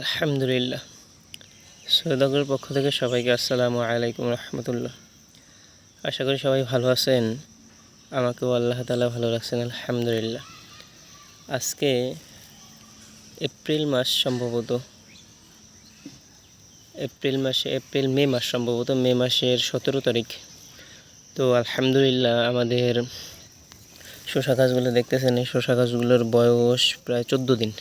আলহামদুলিল্লাহ। সৈয়দগরের পক্ষ থেকে সবাইকে আসসালামু আলাইকুম রহমতুল্লাহ। আশা করি সবাই ভালো আছেন। আমাকেও আল্লাহ তালা ভালো রাখছেন, আলহামদুলিল্লাহ। আজকে এপ্রিল মাস সম্ভবত। এপ্রিল মাসে, এপ্রিল, মে মাস সম্ভবত। মে মাসের সতেরো তারিখ। তো আলহামদুলিল্লাহ আমাদের শসা গাছগুলো দেখতেছেন, এই শসা গাছগুলোর বয়স প্রায় চোদ্দ দিন।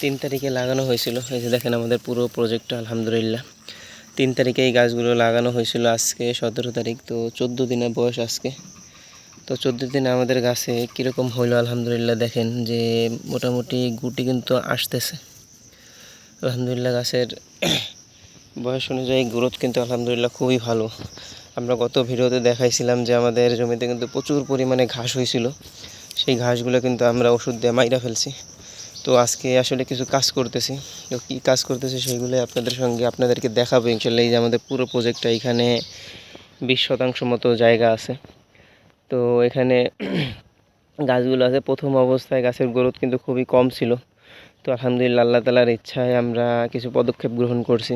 তিন তারিখে লাগানো হয়েছিল। এই যে দেখেন আমাদের পুরো প্রজেক্টটা আলহামদুলিল্লাহ। তিন তারিখে এই গাছগুলো লাগানো হয়েছিল আজকে, সতেরো তারিখ, তো চোদ্দ দিনের বয়স আজকে। তো চোদ্দ দিনে আমাদের গাছে কীরকম হইল, আলহামদুলিল্লাহ দেখেন যে মোটামুটি গুটি কিন্তু আসতেছে। আলহামদুলিল্লাহ গাছের বয়স অনুযায়ী গ্রোথ কিন্তু আলহামদুলিল্লাহ খুবই ভালো। আমরা গত ভিডিওতে দেখাইছিলাম যে আমাদের জমিতে কিন্তু প্রচুর পরিমাণে ঘাস হয়েছিল। সেই ঘাসগুলো কিন্তু আমরা ওষুধ দিয়ে মাইরা ফেলছি। তো আজকে আসলে কিছু কাজ করতেছি। তো কী কাজ করতেছি সেইগুলো আপনাদের সঙ্গে আপনাদেরকে দেখাবো ইনশাল্লাহ। এই যে আমাদের পুরো প্রজেক্টটা এখানে বিশ শতাংশ মতো জায়গা আছে। তো এখানে গাছগুলো আছে। প্রথম অবস্থায় গাছের গ্রোথ কিন্তু খুবই কম ছিল। তো আলহামদুলিল্লাহ আল্লাহ তালার ইচ্ছায় আমরা কিছু পদক্ষেপ গ্রহণ করছি।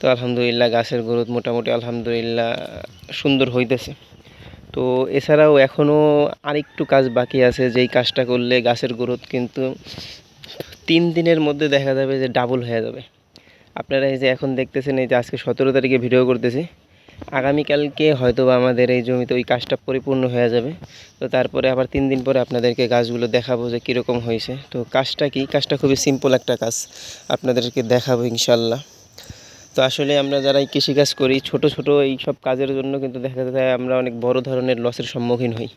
তো আলহামদুলিল্লাহ গাছের গ্রোথ মোটামুটি আলহামদুলিল্লাহ সুন্দর হইতেছে। তো এছাড়াও এখনও আরেকটু কাজ বাকি আছে, যেই কাজটা করলে গাছের গ্রোথ কিন্তু তিন দিনের মধ্যে দেখা যাবে যে ডাবল হয়ে যাবে। আপনারা এই যে এখন দেখতেছেন এই যে আজকে সতেরো তারিখে ভিডিও করতেছি। আগামীকালকে হয়তো আমাদের এই জমিতে ওই কাজটা পরিপূর্ণ হয়ে যাবে। তো তারপরে আবার তিন দিন পরে আপনাদেরকে গাছগুলো দেখাবো যে কীরকম হয়েছে। তো কাজটা কি? কাজটা খুবই সিম্পল একটা কাজ। আপনাদেরকে দেখাবো ইনশাল্লাহ তো আসলে আমরা যারা এই কৃষিকাজ করি, ছোট ছোট এই সব কাজের জন্য কিন্তু দেখা যায় আমরা অনেক বড় ধরনের লসের সম্মুখীন হই।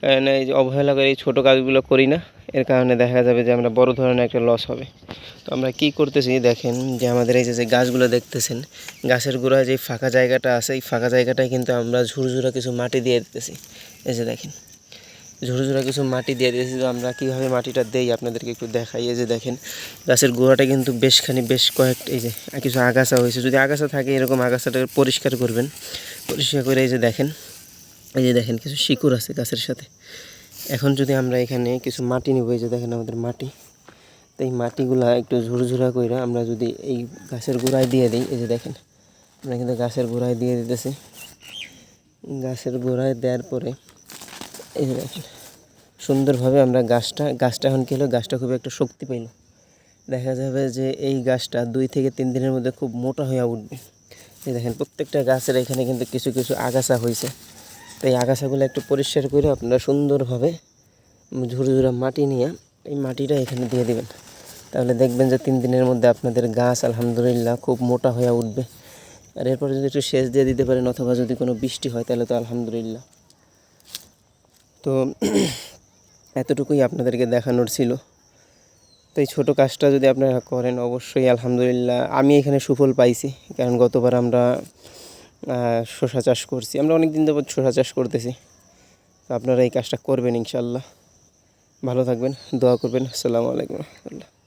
কারণ এই যে অবহেলা করে এই ছোটো কাজগুলো করি না, এর কারণে দেখা যাবে যে আমরা বড় ধরনের একটা লস হবে। তো আমরা কি করতেছি দেখেন যে আমাদের এই যে গাছগুলো দেখতেছেন, গাছের গোড়ায় যে ফাঁকা জায়গাটা আছে, এই ফাঁকা জায়গাটায় কিন্তু আমরা ঝুরঝুরা কিছু মাটি দিয়ে দিতেছি। এই যে দেখেন। ঝুরঝুরা কিছু মাটি দিয়ে দিয়েছি, তো আমরা কীভাবে মাটিটা দেই আপনাদেরকে একটু দেখাই। এই যে দেখেন, গাছের গোড়াটা কিন্তু বেশখানি বেশ কয়েক এই যে কিছু আগাছা হয়েছে। যদি আগাছা থাকে, এরকম আগাছাটা পরিষ্কার করবেন। পরিষ্কার করে এই যে দেখেন, এই যে দেখেন কিছু শিকড় আছে গাছের সাথে। এখন যদি আমরা এখানে কিছু মাটি নিব, এই যে দেখেন আমাদের মাটি। তো এই মাটিগুলা একটু ঝুরঝুরা করে আমরা যদি এই গাছের গোড়ায় দিয়ে দিই, এই যে দেখেন, আমরা কিন্তু গাছের গোড়ায় দিয়ে দিতেছি। গাছের গোড়ায় দেওয়ার পরে এই দেখেন, সুন্দরভাবে আমরা গাছটা গাছটা এখন কী গাছটা খুব একটা শক্তি পাইল। দেখা যাবে যে এই গাছটা দুই থেকে তিন দিনের মধ্যে খুব মোটা হয়ে উঠবে। এই দেখেন, প্রত্যেকটা গাছের এখানে কিন্তু কিছু কিছু আগাছা হয়েছে তো এই আগাছাগুলো একটু পরিষ্কার করে আপনারা সুন্দরভাবে ঝুরঝুরা মাটি নিয়ে এই মাটিটা এখানে দিয়ে দিবেন। তাহলে দেখবেন যে তিন দিনের মধ্যে আপনাদের গাছ আলহামদুলিল্লাহ খুব মোটা হয়ে উঠবে। আর এরপরে যদি একটু সেচ দিয়ে দিতে পারেন অথবা যদি কোনো বৃষ্টি হয়, তাহলে তো আলহামদুলিল্লাহ। তো এতটুকুই আপনাদেরকে দেখানোর ছিল। তো এই ছোটো কাজটা যদি আপনারা করেন, অবশ্যই আলহামদুলিল্লাহ আমি এখানে সুফল পাইছি, কারণ গতবার আমরা শশা চাষ করছি। আমরা অনেক দিন যাবৎ শশা চাষ করতেছি। তো আপনারা এই কাজটা করবেন ইনশাল্লাহ ভালো থাকবেন, দোয়া করবেন। আসসালামু আলাইকুম রহমতুল্লাহ।